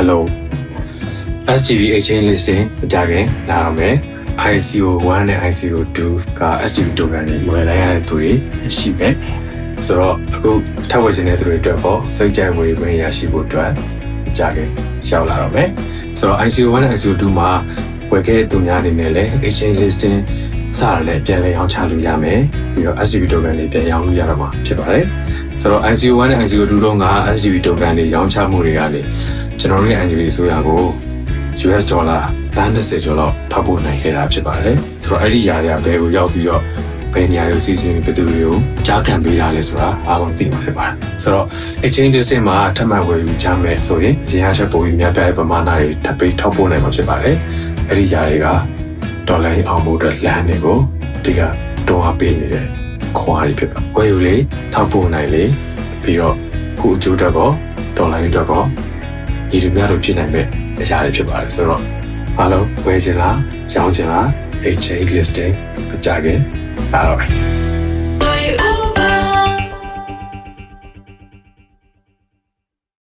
Hello SGB exchange listing အကြခင်လာတော့မယ် ICO 1နဲ့ ICO 2က SGB token တွေဝယ်လိုက်ရတဲ့သူတွေရှိမယ်ဆိုတော့အခုထပ်ဝယ်ခြင်းတဲ့သူတွေအတွက်ပေါ့စိတ်ကြိုက်ဝယ်ဝင်ရရှိဖို့အတွက်အကြခင်ရောက်လာတော့မယ်ဆိုတော့ ICO 1နဲ့ ICO 2မှာဝယ်ခဲ့တဲ့သူများအနေနဲ့လည်း exchange listing စရလည်းပြန်လည်အောင်ချလို့ရမယ်ပြီးတော့ SGB token တွေပြန်ရောင်းလို့ရတော့မှာဖြစ်ပါတယ်ဆိုတော့ ICO 1နဲ့ ICO 2တော့က SGB token တွေရောင်းချမှုတွေကနေ ကျွန်တော်တို့ရဲ့ annual ဆိုရကို US ဒေါ်လာတန်း30ကျော်လောက်ထောက်ပို့နိုင်ခဲ့တာဖြစ်ပါတယ်ဆိုတော့အဲ့ဒီຢာတွေကဘယ်ကိုရောက်ပြီးတော့ဘယ်နေရာတွေကိုစီစဉ်ဘယ်သူတွေကိုကြားခံပေးတာလဲဆိုတာအားလုံးသိမှာဖြစ်ပါတယ်ဆိုတော့ exchange listing မှာထပ်မံဝယ်ယူကြမယ်ဆိုရင်ရင်းအားချက်ပိုပြီးများပြားတဲ့ပမာဏတွေထပ်ပြီးထောက်ပို့နိုင်မှာဖြစ်ပါတယ်အဲ့ဒီຢာတွေကဒေါ်လာရင်းအောင်ဖို့အတွက်လမ်းတွေကိုဒီကတော့အပေးနေတဲ့ခွားတွေဖြစ်ပါဝယ်ယူလေထောက်ပို့နိုင်လေပြီးတော့ခုအကျိုးတက်ကောဒေါ်လာရင်းတက်ကော ဒီလိုများလို့ဖြစ်နိုင်မဲ့အရာတွေဖြစ်ပါတယ်ဆိုတော့အားလုံးဝယ်ချင်လားရောင်းချင်လား exchange listing အကြခင်လာတော့မယ်